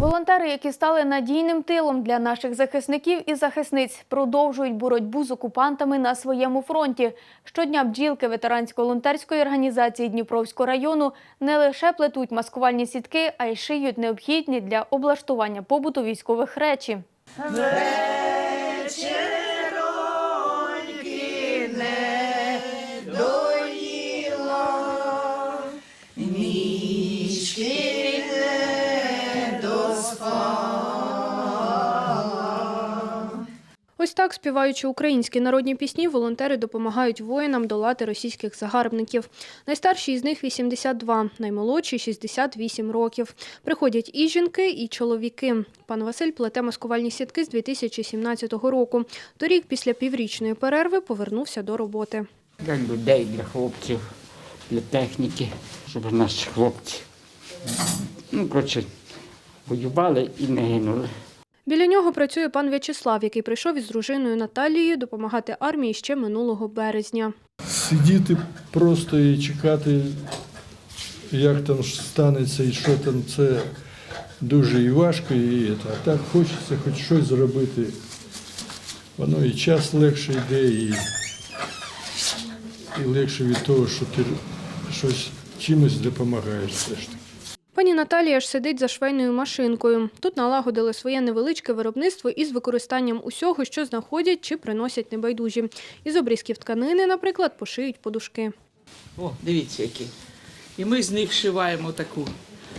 Волонтери, які стали надійним тилом для наших захисників і захисниць, продовжують боротьбу з окупантами на своєму фронті. Щодня бджілки ветерансько-волонтерської організації Дніпровського району не лише плетуть маскувальні сітки, а й шиють необхідні для облаштування побуту військових речі. Ось так, співаючи українські народні пісні, волонтери допомагають воїнам долати російських загарбників. Найстарші із них 82, наймолодші 68 років. Приходять і жінки, і чоловіки. Пан Василь плете маскувальні сітки з 2017 року. Торік, після піврічної перерви, повернувся до роботи. Для людей, для хлопців, для техніки, щоб наші хлопці ну, коротше, воювали і не гинули. Біля нього працює пан В'ячеслав, який прийшов із дружиною Наталією допомагати армії ще минулого березня. Сидіти просто і чекати, як там станеться і що там, це дуже і важко, і це. а так хочеться хоч щось зробити. Воно і час легше йде, і, і легше від того, що ти щось чимось допомагаєш все ж таки. Пані Наталія ж сидить за швейною машинкою. Тут налагодили своє невеличке виробництво із використанням усього, що знаходять чи приносять небайдужі. Із обрізків тканини, наприклад, пошиють подушки. О, дивіться які. І ми з них шиваємо таку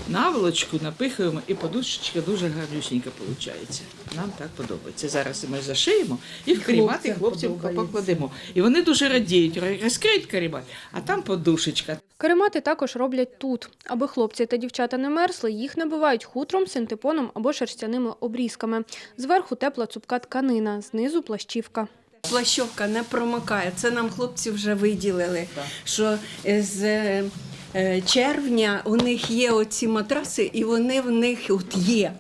наволочку, напихуємо, і подушечка дуже гарнюсінька виходить. Нам так подобається. Зараз ми зашиємо і в карімати хлопцям покладемо. І вони дуже радіють, розкриють карімат, а там подушечка. Каремати також роблять тут. Аби хлопці та дівчата не мерзли, їх набивають хутром, синтепоном або шерстяними обрізками. Зверху тепла цупка тканина, знизу плащівка. Плащовка не промокає. Це нам хлопці вже виділили. Що з е, е, червня у них є оці матраси, і вони в них от є.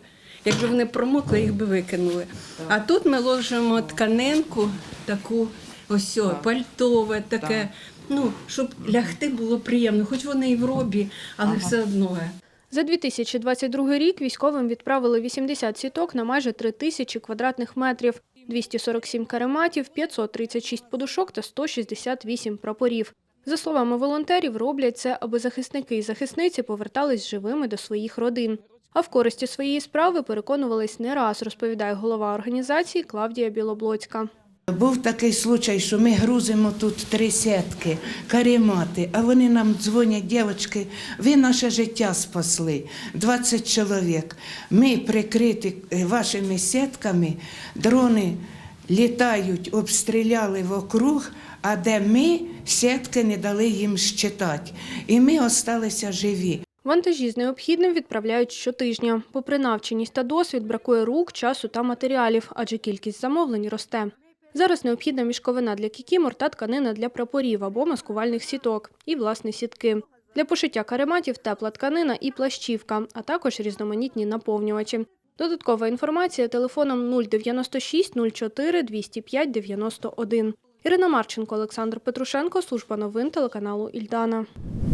Якби вони промокли, їх би викинули. А тут ми ложимо тканинку, таку ось о, пальтове, таке. Ну, щоб лягти було приємно, хоч вони і в робі, але все одно. За 2022 рік військовим відправили 80 сіток на майже 3 тисячі квадратних метрів, 247 карематів, 536 подушок та 168 прапорів. За словами волонтерів, роблять це, аби захисники і захисниці повертались живими до своїх родин. А в користі своєї справи переконувались не раз, розповідає голова організації Клавдія Білоблоцька. Був такий случай, що ми грузимо тут три сітки, каремати, а вони нам дзвонять, дівчатки, ви наше життя спасли, 20 чоловік. Ми прикриті е, вашими сітками, дрони літають, обстріляли вокруг, а де ми сітки не дали їм щитати. І ми залишилися живі. Вантажі з необхідним відправляють щотижня. Попри навченість та досвід, бракує рук, часу та матеріалів, адже кількість замовлень росте. Зараз необхідна мішковина для кікімор та тканина для прапорів або маскувальних сіток і, власне, сітки. Для пошиття карематів тепла тканина і плащівка, а також різноманітні наповнювачі. Додаткова інформація телефоном 096 04 205 91. Ірина Марченко, Олександр Петрушенко, служба новин телеканалу Ільдана.